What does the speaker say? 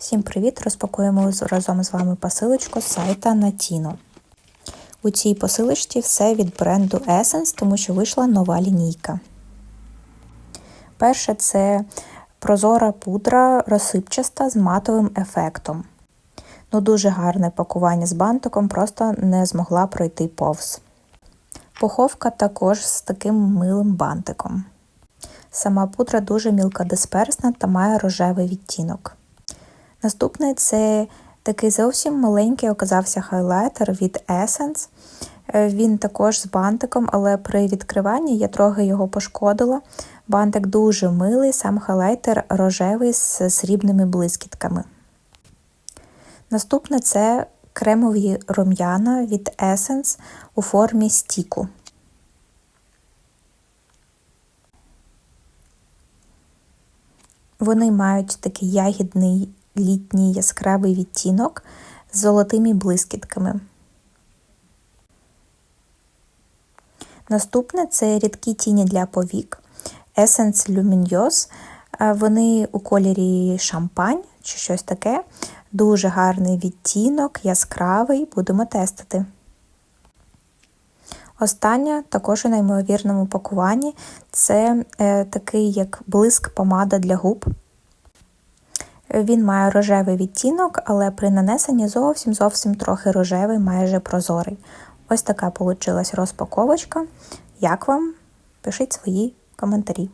Всім привіт! Розпакуємо разом з вами посилочку з сайта Natino. У цій посилочці все від бренду Essence, тому що вийшла нова лінійка. Перше це прозора пудра розсипчаста з матовим ефектом. Ну, дуже гарне пакування з бантиком, просто не змогла пройти повз. Пуховка також з таким милим бантиком. Сама пудра дуже мілкодисперсна та має рожевий відтінок. Наступний це такий зовсім маленький оказався хайлайтер від Essence. Е, Він також з бантиком, але при відкриванні я трохи його пошкодила. Бантик дуже милий, сам хайлайтер рожевий з срібними блискітками. Наступне це кремові рум'яна від Essence у формі стіку. Вони мають такий ягідний літній яскравий відтінок з золотими блискітками. Наступне це рідкі тіні для повік Essence Luminous. Вони у кольорі шампань чи щось таке. Дуже гарний відтінок, яскравий, будемо тестити. Остання, також у неймовірному пакуванні, це е, такий як блиск помада для губ. Він має рожевий відтінок, але при нанесенні зовсім зовсім трохи рожевий, майже прозорий. Ось така вийшла розпаковочка. Як вам? Пишіть свої коментарі.